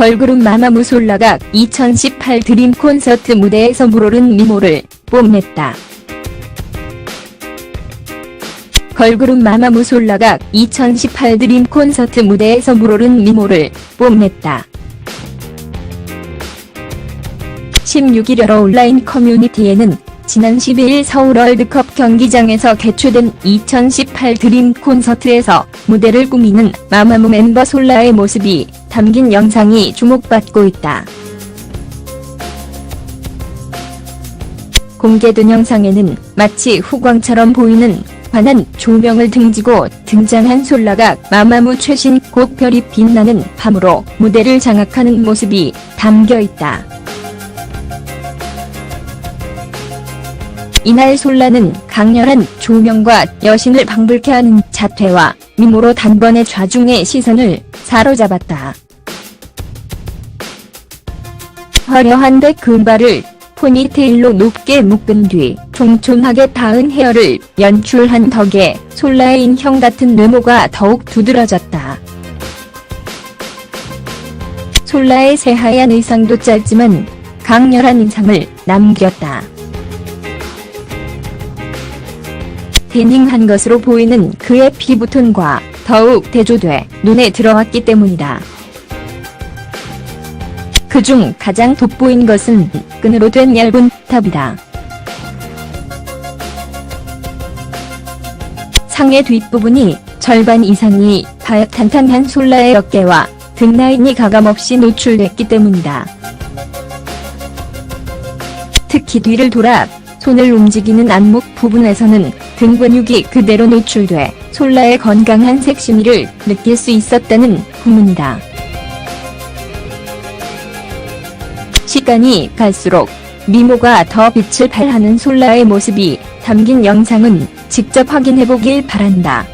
걸그룹 마마무 솔라가 2018 드림 콘서트 무대에서 물오른 미모를 뽐냈다. 걸그룹 마마무 솔라가 2018 드림 콘서트 무대에서 물오른 미모를 뽐냈다. 16일 여러 온라인 커뮤니티에는 지난 12일 서울 월드컵 경기장에서 개최된 2018 드림 콘서트에서 무대를 꾸미는 마마무 멤버 솔라의 모습이 담긴 영상이 주목받고 있다. 공개된 영상에는 마치 후광처럼 보이는 환한 조명을 등지고 등장한 솔라가 마마무 최신 곡 별이 빛나는 밤으로 무대를 장악하는 모습이 담겨 있다. 이날 솔라는 강렬한 조명과 여신을 방불케 하는 자태와 미모로 단번에 좌중의 시선을 사로잡았다. 화려한데 금발을 포니테일로 높게 묶은 뒤 촘촘하게 닿은 헤어를 연출한 덕에 솔라의 인형 같은 외모가 더욱 두드러졌다. 솔라의 새하얀 의상도 짧지만 강렬한 인상을 남겼다. 태닝한 것으로 보이는 그의 피부톤과 더욱 대조돼 눈에 들어왔기 때문이다. 그중 가장 돋보인 것은 끈으로 된 얇은 탑이다. 상의 뒷부분이 절반 이상이 바약탄탄한 솔라의 어깨와 등 라인이 가감없이 노출됐기 때문이다. 특히 뒤를 돌아 손을 움직이는 안목 부분에서는 등 근육이 그대로 노출돼 솔라의 건강한 섹시미를 느낄 수 있었다는 후문이다. 시간이 갈수록 미모가 더 빛을 발하는 솔라의 모습이 담긴 영상은 직접 확인해보길 바란다.